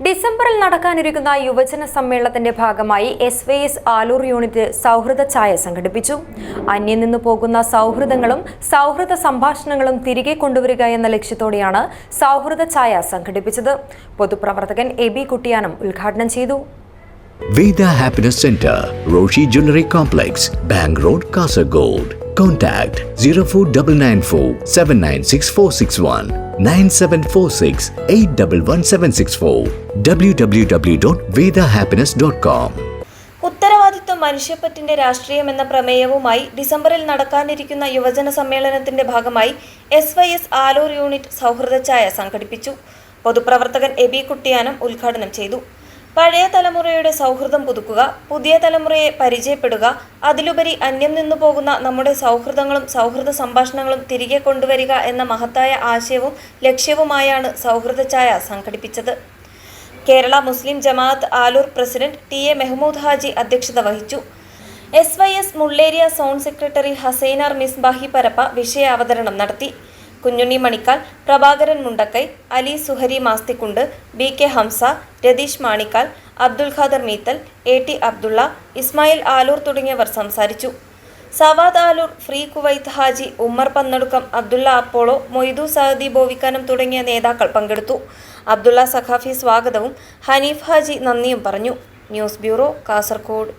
ഡിസംബറിൽ നടക്കാനിരിക്കുന്ന യുവജന സമ്മേളനത്തിന്റെ ഭാഗമായി S Y S Aloor unit സൗഹൃദ ചായ സംഘടിപ്പിച്ചു. അന്യം നിന്ന് പോകുന്ന സൗഹൃദങ്ങളും സൗഹൃദ സംഭാഷണങ്ങളും തിരികെ കൊണ്ടുവരിക എന്ന ലക്ഷ്യത്തോടെയാണ് സൗഹൃദ ചായ സംഘടിപ്പിച്ചത്. പൊതുപ്രവർത്തകൻ എ ബി കുട്ടിയാനം ഉദ്ഘാടനം ചെയ്തു. Veda happiness centre Roshi jewellery complex bank road Kasaragod. Contact zero four double nine four seven nine six four six one. 9746811764 ഉത്തരവാദിത്വം മനുഷ്യപ്പറ്റിന്റെ രാഷ്ട്രീയം എന്ന പ്രമേയവുമായി ഡിസംബറിൽ നടക്കാനിരിക്കുന്ന യുവജന സമ്മേളനത്തിന്റെ ഭാഗമായി S Y S Aloor unit സൗഹൃദ ചായ സംഘടിപ്പിച്ചു. പൊതുപ്രവർത്തകൻ എബി കുട്ടിയാനം ഉദ്ഘാടനം ചെയ്തു. പഴയ തലമുറയുടെ സൗഹൃദം പുതുക്കുക പുതിയ തലമുറയെ പരിചയപ്പെടുക അതിലുപരി അന്യം നിന്നു പോകുന്ന നമ്മുടെ സൗഹൃദങ്ങളും സൗഹൃദ സംഭാഷണങ്ങളും തിരികെ കൊണ്ടുവരിക എന്ന മഹത്തായ ആശയവും ലക്ഷ്യവുമായാണ് സൗഹൃദ ചായ സംഘടിപ്പിച്ചത്. Kerala Muslim Jamaath Aloor president T A Mehmood Haji അധ്യക്ഷത വഹിച്ചു. S Y S Mulleria zone secretary Hasainar Misbahi Parappa വിഷയ അവതരണം നടത്തി. Kunhunni Manikkal Prabhakaran Mundakkai Ali Suhari Masthikund B K Hamsa Ratheesh Manikkal Abdul Khader Meethal A T Abdulla Ismail Aloor തുടങ്ങിയവർ സംസാരിച്ചു. Savad Aloor free Kuwait Haji Ummer Pannadukkam Abdulla Apollo Moidu Sahadi Bovikkanam തുടങ്ങിയ നേതാക്കൾ പങ്കെടുത്തു. അബ്ദുള്ള സഖാഫി സ്വാഗതവും ഹനീഫ് ഹാജി നന്ദിയും പറഞ്ഞു. News bureau Kasaragod